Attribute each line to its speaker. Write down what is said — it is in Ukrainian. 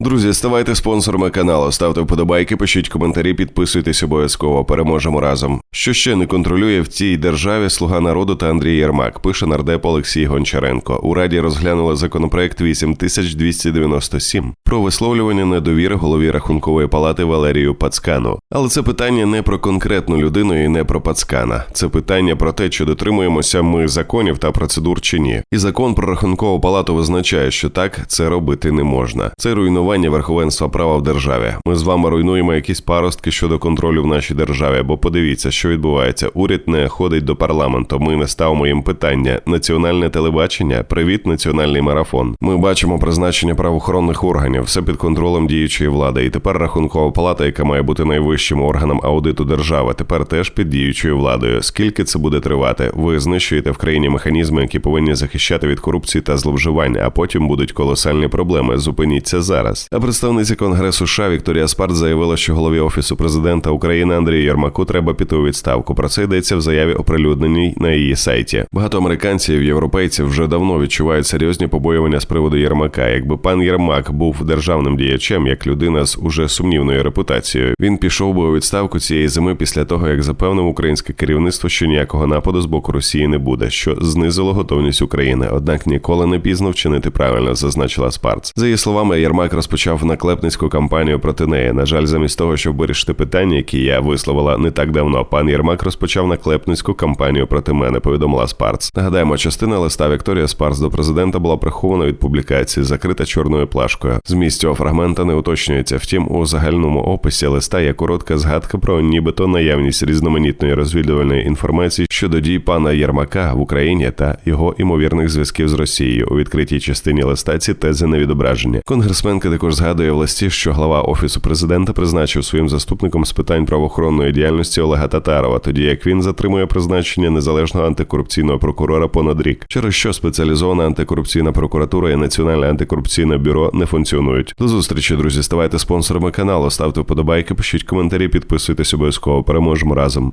Speaker 1: Друзі, ставайте спонсорами каналу, ставте вподобайки, пишіть коментарі, підписуйтесь обов'язково. Переможемо разом. Що ще не контролює в цій державі слуга народу та Андрій Єрмак, пише нардеп Олексій Гончаренко. У раді розглянули законопроект 8297 про висловлювання недовіри голові рахункової палати Валерію Пацкану. Але це питання не про конкретну людину і не про Пацкана. Це питання про те, чи дотримуємося ми законів та процедур чи ні. І закон про рахункову палату визначає, що так це робити не можна. Це руйнування верховенства права в державі. Ми з вами руйнуємо якісь паростки щодо контролю в нашій державі. Бо подивіться, що відбувається. Уряд не ходить до парламенту. Ми не ставимо їм питання. Національне телебачення, привіт, національний марафон. Ми бачимо призначення правоохоронних органів, все під контролем діючої влади. І тепер рахункова палата, яка має бути найвищим органом аудиту держави, тепер теж під діючою владою. Скільки це буде тривати? Ви знищуєте в країні механізми, які повинні захищати від корупції та зловживання, а потім будуть колосальні проблеми. Зупиніться зараз. А представниця конгресу США Вікторія Спарт заявила, що голові офісу президента України Андрію Єрмаку треба піти у відставку. Про це йдеться в заяві, оприлюдненій на її сайті. Багато американців, європейців вже давно відчувають серйозні побоювання з приводу Єрмака. Якби пан Єрмак був державним діячем, як людина з уже сумнівною репутацією, він пішов би у відставку цієї зими після того, як запевнив українське керівництво, що ніякого нападу з боку Росії не буде, що знизило готовність України. Однак ніколи не пізно вчинити правильно, зазначила Спарц. За її словами, Єрмак розпочав наклепницьку кампанію проти неї. На жаль, замість того, щоб вирішити питання, які я висловила не так давно, пан Єрмак розпочав наклепницьку кампанію проти мене. Повідомила Спарц. Нагадаємо, частина листа Вікторія Спарц до президента була прихована від публікації, закрита чорною плашкою. Зміст цього фрагмента не уточнюється. Втім, у загальному описі листа є коротка згадка про нібито наявність різноманітної розвідувальної інформації щодо дій пана Єрмака в Україні та його імовірних зв'язків з Росією. У відкритій частині листа ці тези не відображені. Конгресменка також згадує в листі, що глава офісу президента призначив своїм заступником з питань правоохоронної діяльності Олега Татарова, тоді як він затримує призначення незалежного антикорупційного прокурора понад рік, через що спеціалізована антикорупційна прокуратура і національне антикорупційне бюро не функціонують. До зустрічі, друзі. Ставайте спонсорами каналу, ставте вподобайки, пишіть коментарі, підписуйтесь обов'язково. Переможемо разом.